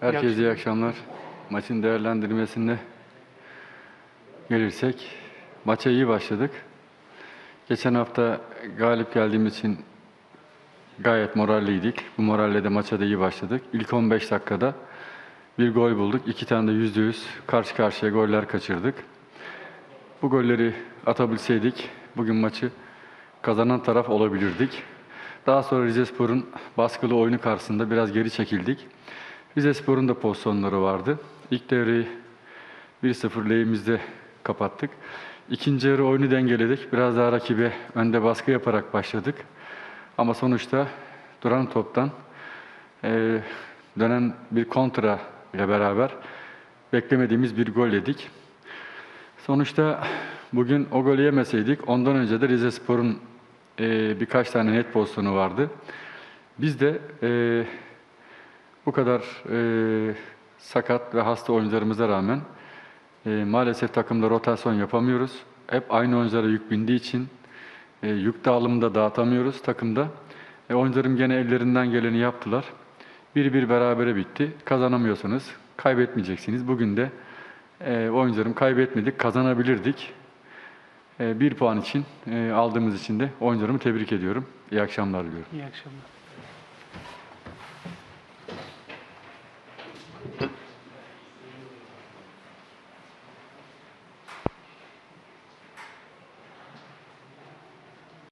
Herkese iyi akşamlar. Maçın değerlendirmesinde gelirsek, maça iyi başladık. Geçen hafta galip geldiğimiz için gayet moralliydik. Bu moralle de maça da iyi başladık. İlk 15 dakikada bir gol bulduk. İki tane de yüzde yüz karşı karşıya goller kaçırdık. Bu golleri atabilseydik bugün maçı kazanan taraf olabilirdik. Daha sonra Rizespor'un baskılı oyunu karşısında biraz geri çekildik. Rizespor'un da pozisyonları vardı. İlk devreyi 1-0 lehimizde kapattık. İkinci yarı oyunu dengeledik. Biraz daha rakibe önde baskı yaparak başladık. Ama sonuçta duran toptan eee, dönen bir kontra ile beraber beklemediğimiz bir gol yedik. Sonuçta bugün o golü yemeseydik ondan önce de Rizespor'un eee birkaç tane net pozisyonu vardı. Biz de eee, bu kadar eee, sakat ve hasta oyuncularımıza rağmen eee, maalesef takımda rotasyon yapamıyoruz. Hep aynı oyunculara yük bindiği için e, yük dağılımını da dağıtamıyoruz takımda. E, oyuncularım gene ellerinden geleni yaptılar. Bir bir berabere bitti. Kazanamıyorsanız kaybetmeyeceksiniz. Bugün de e, oyuncularım kaybetmedik, kazanabilirdik. E, bir puan için e, aldığımız için de oyuncularımı tebrik ediyorum. İyi akşamlar diliyorum. İyi akşamlar.